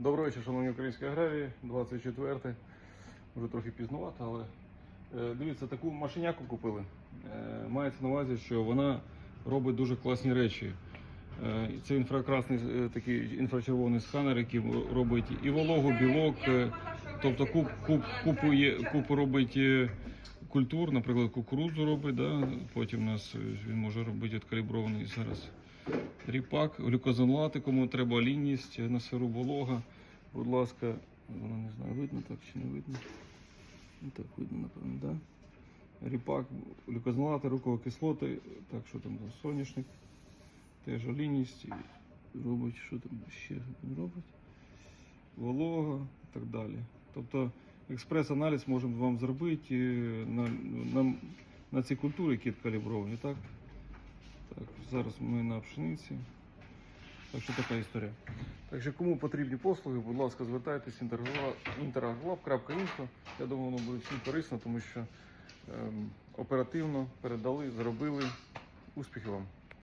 Доброго вечора, шановні українські аграрії, 24 вже трохи пізнувато, але е, дивіться, таку машиняку купили. Е, мається на увазі, що вона робить дуже класні речі. Е, це інфракрасний такий інфрачервоний сканер, який робить і вологу, білок, тобто куп, куп, купу, купу робить культур, наприклад, кукурудзу робить, да? потім у нас е, він може робити відкалібрований зараз ріпак, глюкозонлати, кому треба лінність, на сиру волога. Будь ласка, воно не знаю, видно так чи не видно. Ну, так видно, напевно, да? Ріпак, глюкозонлати, рукові кислоти, так що там соняшник, теж олійність робить, що там ще робить, волога і так далі. Тобто експрес-аналіз можемо вам зробити е, на, на, на ці культури, які калібровані, так? Так, зараз ми на пшениці. Так що така історія. Так що кому потрібні послуги, будь ласка, звертайтесь interaglab.info. Я думаю, воно буде всім корисно, тому що ем, оперативно передали, зробили. Успіхів вам!